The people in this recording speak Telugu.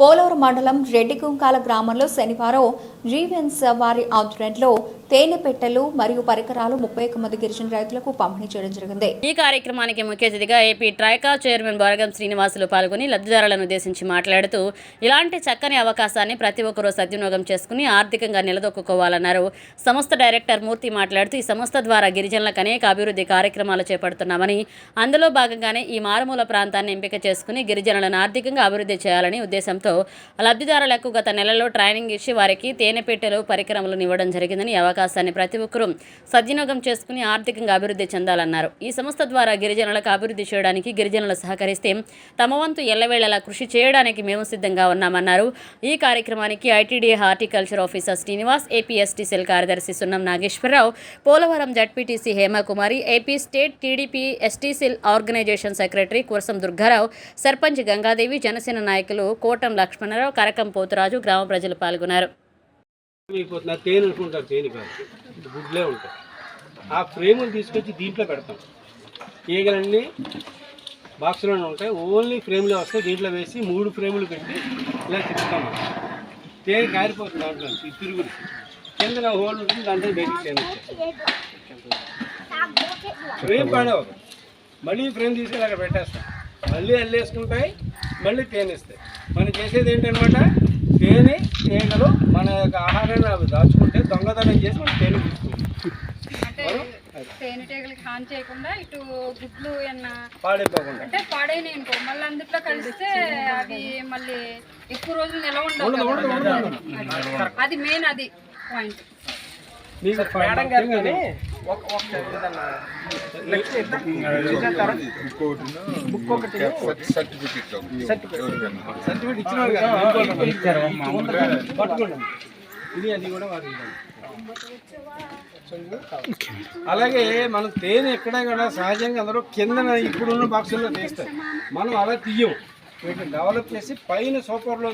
పోలవరం మండలం రెడ్డికుంకాల గ్రామంలో శనివారం జీవెన్స్ వారి ఆధ్వర్యంలో తేనె పెట్టెలు మరియు పరికరాలు ముప్పై ఒక్క మంది గిరిజన రైతులకు పంపిణీ చేయడం జరిగింది. ఈ కార్యక్రమానికి ముఖ్య అతిథిగా AP TRICOR chairman Boragam Srinivasulu పాల్గొని లబ్ధిదారులను ఉద్దేశించి మాట్లాడుతూ ఇలాంటి చక్కని అవకాశాన్ని ప్రతి ఒక్కరూ సద్వినియోగం చేసుకుని ఆర్థికంగా నిలదొక్కుకోవాలన్నారు. సంస్థ డైరెక్టర్ మూర్తి మాట్లాడుతూ ఈ సంస్థ ద్వారా గిరిజనులకు అనేక అభివృద్ధి కార్యక్రమాలు చేపడుతున్నామని అందులో భాగంగానే ఈ మారుమూల ప్రాంతాన్ని ఎంపిక చేసుకుని గిరిజనులను ఆర్థికంగా అభివృద్ధి చేయాలని ఉద్దేశంతో లబ్ధిదారులకు గత నెలలో ట్రైనింగ్ ఇచ్చి వారికి తేనె పెట్టెలు పరికరములను ఇవ్వడం జరిగిందని అవకాశం అవకాశాన్ని ప్రతి ఒక్కరూ సద్వినియోగం చేసుకుని ఆర్థికంగా అభివృద్ధి చెందాలన్నారు. ఈ సంస్థ ద్వారా గిరిజనులకు అభివృద్ధి చేయడానికి గిరిజనులు సహకరిస్తే తమ వంతు ఎల్లవేళలా కృషి చేయడానికి మేము సిద్ధంగా ఉన్నామన్నారు. ఈ కార్యక్రమానికి ITDA horticulture officer Srinivas APST cell కార్యదర్శి Sunnam Nageswararao Polavaram ZPTC Hemakumari AP state TDP ST cell organisation secretary Kurasam Durgarao sarpanch Gangadevi Janasena నాయకులు కోటం లక్ష్మణరావు కరకం పోతురాజు గ్రామ ప్రజలు పాల్గొన్నారు. అయిపోతుంది. తేనె అనుకుంటారు తేనె కాదు. గుడ్లే ఉంటాయి. ఆ ఫ్రేములు తీసుకొచ్చి దీంట్లో పెడతాం. ఈగలన్నీ బాక్స్లోనే ఉంటాయి. ఓన్లీ ఫ్రేమ్లో వస్తాయి దీంట్లో వేసి మూడు ఫ్రేములు పెట్టి ఇలా తిప్పుతాం తేనె కారిపోతుంది దాంట్లో. ఈ తిరుగుడు. కింద హోల్ ఉంటుంది దాంట్లో బయటికి తేనె ఫ్రేమ్ పాడవు. మళ్ళీ ఫ్రేమ్ తీసుకెళ్ళి అక్కడ పెట్టేస్తాం. మళ్ళీ అల్లేసుకుంటాయి మళ్ళీ తేనె ఇస్తాయి. మనం చేసేది ఏంటనమాట? తేనె తేనెలు మన యొక్క ఆహారాన్ని అవి దాచుకుంటే దొంగతనం చేసి మనం తేనె తీసుకుంటాం అంటే తేనెటీగలకి హాని చేయకుండా ఇటు గుడ్లు ఏమన్నా పాడైపోకుండా. అంటే అనుకో మళ్ళీ అందుట్లో కలిస్తే అవి మళ్ళీ ఎక్కువ రోజులు నిలవ ఉండవు. అది. మెయిన్ అది పాయింట్. మేడం గారు సర్టిఫికేట్ ఇచ్చిన కదా. పట్టుకోండి. ఇది అది కూడా వారి అలాగే మనం తేనె ఎక్కడ కూడా సహజంగా అందరూ కింద ఇప్పుడున్న బాక్సుల్లో తీస్తారు. మనం అలా తీయం. వీటిని డెవలప్ చేసి పైన సూపర్లో